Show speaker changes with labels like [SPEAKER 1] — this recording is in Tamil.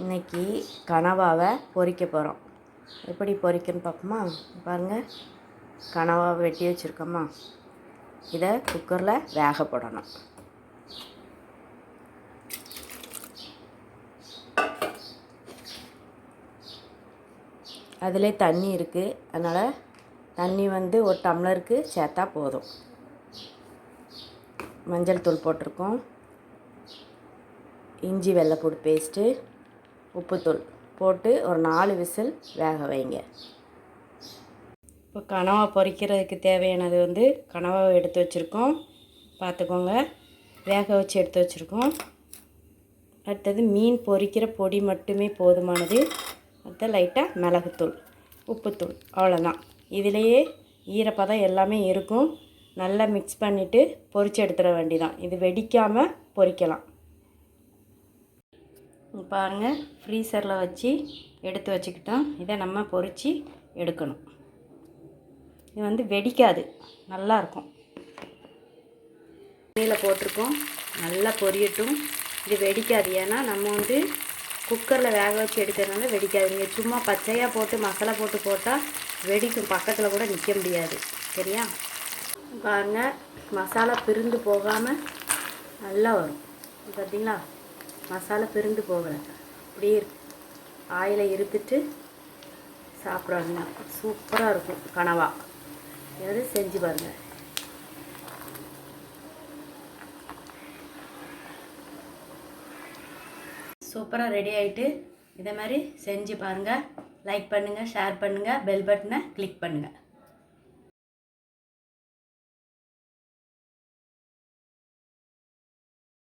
[SPEAKER 1] இன்னைக்கு கனவாவை பொறிக்க போகிறோம் எப்படி பொரிக்கன்னு பார்ப்போமா? பாருங்கள் கனவாவை வெட்டி வச்சுருக்கோமா? இதை குக்கரில் வேக போடணும். அதிலே தண்ணி இருக்குது அதனால் தண்ணி வந்து ஒரு டம்ளருக்கு சேர்த்தா போதும். மஞ்சள் தூள் போட்டிருக்கோம். இஞ்சி வெள்ளைப்பூடு பேஸ்ட்டு உப்புத்தூள் போட்டு ஒரு நாலு விசில் வேக வைங்க. இப்போ கனவா பொரிக்கிறதுக்கு தேவையானது வந்து கனவாவை எடுத்து வச்சுருக்கோம். பார்த்துக்கோங்க. வேக வச்சு எடுத்து வச்சுருக்கோம். அடுத்தது மீன் பொரிக்கிற பொடி மட்டுமே போதுமானது. அடுத்து லைட்டாக மிளகுத்தூள் உப்புத்தூள் அவ்வளோதான் இதிலையே ஈரப்பதம் எல்லாமே இருக்கும். நல்லா மிக்ஸ் பண்ணிவிட்டு பொரிச்சு எடுத்துட வேண்டிதான் இது வெடிக்காமல் பொரிக்கலாம் பாருங்கள் ஃப்ரீசரில் வச்சு எடுத்து வச்சுக்கிட்டோம். இதை நம்ம பொரித்து எடுக்கணும். இது வந்து வெடிக்காது நல்லாயிருக்கும் எண்ணெயில் போட்டிருக்கோம். நல்லா பொரியட்டும். இது வெடிக்காது. ஏன்னா நம்ம வந்து குக்கரில் வேக வச்சு எடுக்கிறதுனால வெடிக்காது. நீங்கள் சும்மா பச்சையாக போட்டு மசாலா போட்டு போட்டால் வெடிக்கும். பக்கத்தில் கூட நிற்க முடியாது. சரியா? பாருங்கள் மசாலா பிரிந்து போகாமல் நல்லா வரும். பார்த்தீங்களா மசாலா பிரிந்து போகலை. அப்படியே ஆயிலை இருத்துட்டு சாப்பிட்றாங்க சூப்பராக இருக்கும். கனவா. எதாவது செஞ்சு பாருங்கள் சூப்பராக ரெடி ஆகிட்டு இதை மாதிரி செஞ்சு பாருங்கள் லைக் பண்ணுங்கள் ஷேர் பண்ணுங்கள் பெல் பட்டனை கிளிக் பண்ணுங்கள்